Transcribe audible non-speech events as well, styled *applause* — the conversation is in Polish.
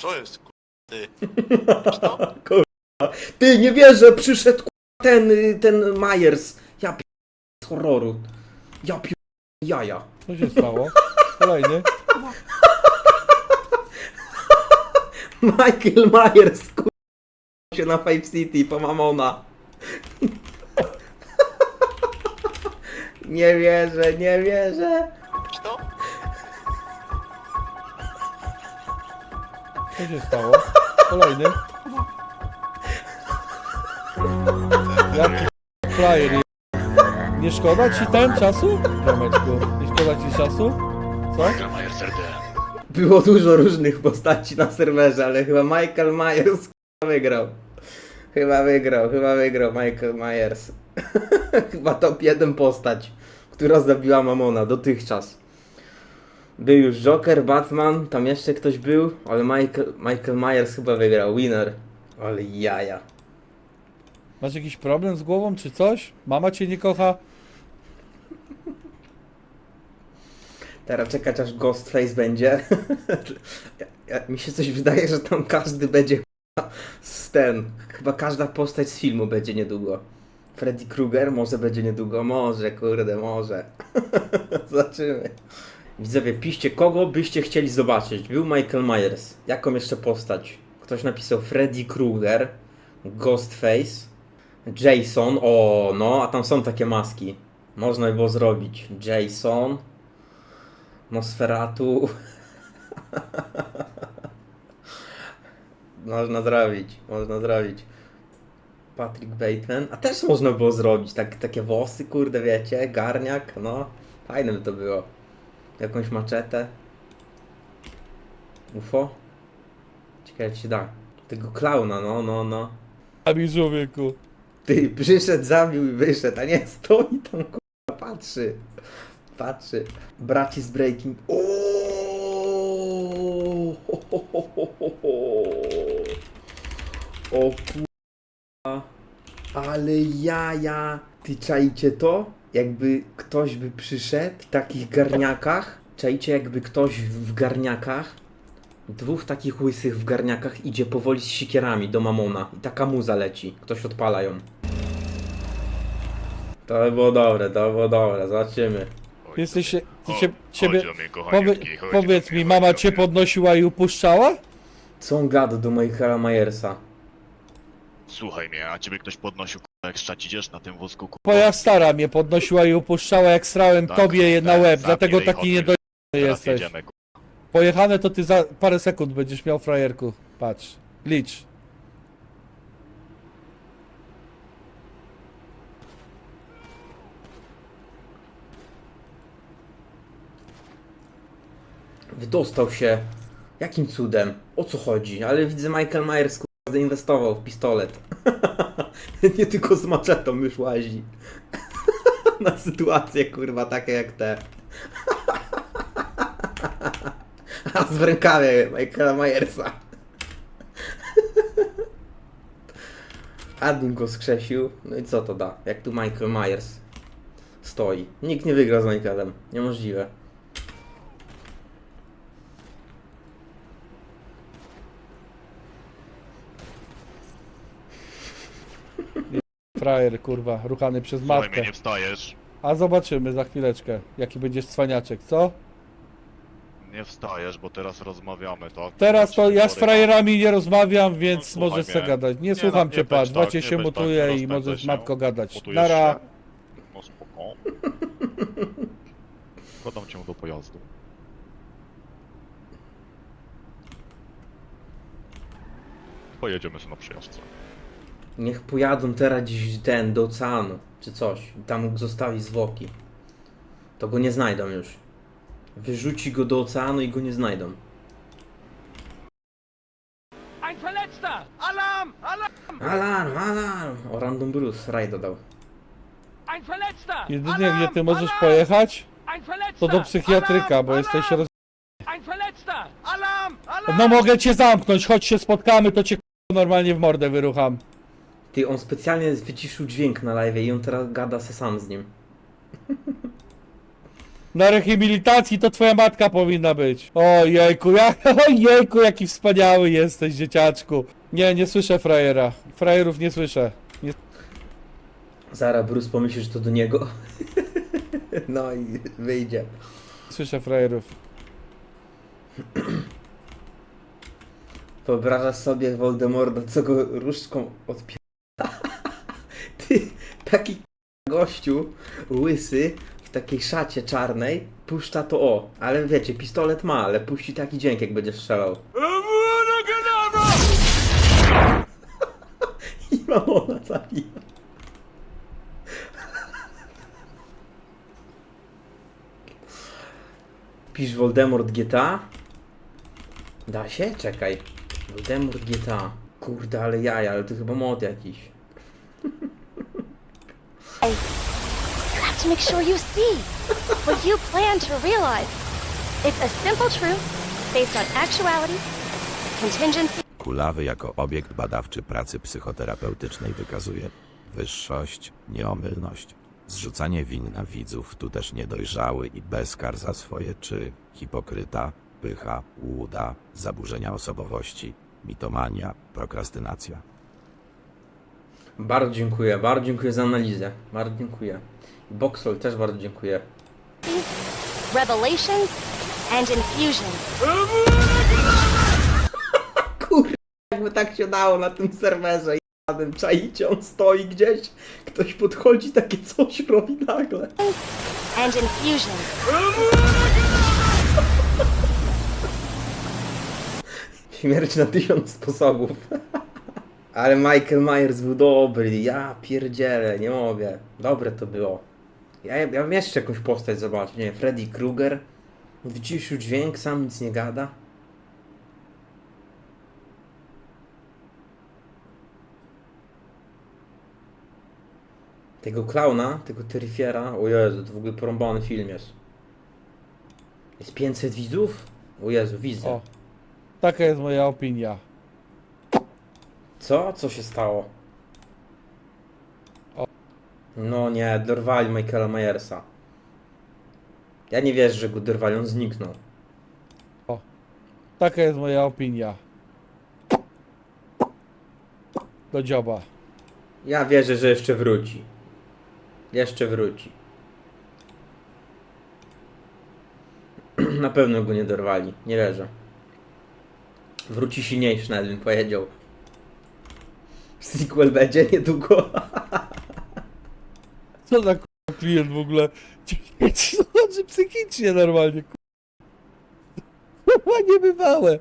Co jest, ku... Ty. *laughs* Kurwa. Ty, nie wierzę, przyszedł kurwa, ten, y, ten Myers. Ja pier... z horroru. Ja pier... jaja. Co się stało? Kolejny. *laughs* Michael Myers, kurwa, się na Five City po Mamona. *laughs* Nie wierzę, nie wierzę. Co? Co się stało? Kolejny. Jaki je- Nie szkoda ci ten czasu? Ziomeczku, nie szkoda ci czasu? Co? Serdę. Było dużo różnych postaci na serwerze, ale chyba Michael Myers kurwa, wygrał. Chyba wygrał, chyba wygrał Michael Myers. *laughs* chyba top jeden postać, która zabiła Mamona dotychczas. Był już Joker, Batman, tam jeszcze ktoś był, ale Michael, Michael Myers chyba wygrał, winner. Ale jaja. Masz jakiś problem z głową czy coś? Mama cię nie kocha? Teraz czekać aż Ghostface będzie. *laughs* ja, ja, mi się coś wydaje, że tam każdy będzie z ten. Chyba każda postać z filmu będzie niedługo. Freddy Krueger może będzie niedługo. Może, kurde, może. *laughs* Zobaczymy. Widzowie, piszcie, kogo byście chcieli zobaczyć. Był Michael Myers. Jaką jeszcze postać? Ktoś napisał Freddy Krueger, Ghostface, Jason. O, no, a tam są takie maski. Można by było zrobić. Jason. Nosferatu. *laughs* można zrobić, można zrobić. Patrick Bateman. A też można było zrobić. Tak, takie włosy, kurde, wiecie, garniak, no. Fajne by to było. Jakąś maczetę. UFO. Ciekawe, czy się da. Tego klauna, no, no, no. A mi człowieku. Ty, przyszedł, zabił i wyszedł, a nie stoi tam, kurwa, patrzy. Patrzy. Braci z Breaking... Oooo! O kurwa. Ale jaja. Ty czajcie to? Jakby ktoś by przyszedł w takich garniakach. Czajcie jakby ktoś w garniakach. Dwóch takich łysych w garniakach idzie powoli z sikierami do mamona. I taka muza leci. Ktoś odpala ją. To by było dobre, to by było dobre. Zobaczymy. Jesteś się, ty O, się, ciebie, chodź do mnie, powie, powiedz mnie, mi, chodź mama do cię mnie. podnosiła i upuszczała? Co on gada do Michaela Myersa? Słuchaj mnie, a ciebie ktoś podnosił, k***a, jak szczać idziesz na tym wózku, k***a. Twoja stara mnie podnosiła i upuszczała jak srałem Tak, tobie na tak, łeb, dlatego taki chodźmy. Teraz jesteś. jedziemy, k***a. Pojechane to ty za parę sekund będziesz miał frajerku. Patrz, licz. Wydostał się. Jakim cudem? O co chodzi? Ale widzę Michael Myers zainwestował w pistolet. *laughs* Nie tylko z maczetą już łazi. *laughs* Na sytuacje kurwa takie jak te. *laughs* A z w rękawie Michaela Myersa. Admin go skrzesił. No i co to da? Jak tu Michael Myers stoi. Nikt nie wygra z Michaelem. Niemożliwe. Frajer, kurwa, ruchany przez Słuchaj matkę. mnie, nie wstajesz. A zobaczymy za chwileczkę, jaki będziesz cwaniaczek, co? Nie wstajesz, bo teraz rozmawiamy, tak? Teraz to ja z frajerami nie rozmawiam, więc No, słuchaj możesz mnie. sobie gadać. Nie, Nie, słucham no, cię, nie patrz, bądź tak, nie się bądź tak, mutuje nie i możesz się. matko gadać. Mutujesz Nara. się? No spoko. Wkładam cię do pojazdu. Pojedziemy sobie na przejażdżce. Niech pojadą teraz gdzieś ten do oceanu, czy coś. Tam zostawi zwłoki. To go nie znajdą już. Wyrzuci go do oceanu i go nie znajdą. Ein Verletzter! Alarm! Alarm! Alarm, alarm! O, Random Bruce, Raj dodał. Ein Verletzter! Jedynie gdzie ty możesz Alarm! pojechać, Ein Verletzter! to do psychiatryka, Alarm! bo jesteś Alarm! roz... Ein Verletzter! Alarm! Alarm! No mogę cię zamknąć, chodź się spotkamy, to cię k***a, normalnie w mordę wyrucham. Ty, on specjalnie wyciszył dźwięk na live i on teraz gada se sam z nim. Na rehabilitacji to twoja matka powinna być. O jejku, ja, *laughs* o jejku, jaki wspaniały jesteś, dzieciaczku. Nie, nie słyszę frajera. Frajerów nie słyszę. Zara Bruce pomyśli, że to do niego. *laughs* No i wyjdzie. Słyszę frajerów. Wyobrażasz sobie Voldemorda, co go różdżką odpie... Taki gościu, łysy, w takiej szacie czarnej, puszcza to o. Ale wiecie, pistolet ma, ale puści taki dźwięk, jak będzie strzelał. *laughs* I mamona zabija. Pisz Voldemort GTA? Da się? Czekaj. Voldemort GTA. Kurde, ale jaja, ale to chyba mod jakiś. To make sure you see what you plan to realize. It's a simple truth based on actuality, contingency, Kulawy jako obiekt badawczy pracy psychoterapeutycznej wykazuje wyższość, nieomylność, zrzucanie win na widzów, tu też niedojrzały i bezkar za swoje czy hipokryta, pycha, łuda, zaburzenia osobowości, mitomania, prokrastynacja. Bardzo dziękuję, bardzo dziękuję za analizę. Bardzo dziękuję. Boxol też bardzo dziękuję. revelations, and infusion. *laughs* Kurde, jakby tak się dało na tym serwerze. Jadem, czaicie, on stoi gdzieś, ktoś podchodzi, takie coś robi nagle. And infusion. Śmierć na tysiąc sposobów. *laughs* Ale Michael Myers był dobry, ja pierdzielę, nie mogę. Dobre to było. Ja, ja bym jeszcze jakąś postać zobaczył, nie wiem, Freddy Krueger. Wyciszył dźwięk, sam nic nie gada. Tego klauna, tego Terrifiera, o Jezu, to w ogóle porąbany film jest. Jest 500 widzów? O Jezu, widzę. O. Taka jest moja opinia. Co? Co się stało? No nie, dorwali Michaela Myersa. Ja nie wierzę, że go dorwali, on zniknął. Taka jest moja opinia. Do dzioba. Ja wierzę, że jeszcze wróci. Jeszcze wróci. *clears throat* Na pewno go nie dorwali, nie wierzę. Wróci silniejszy, nawet bym powiedział. Sequel będzie niedługo. Co za k***a klient w ogóle? Chodzi *laughs* psychicznie normalnie, k***a. *laughs* Niebywałe.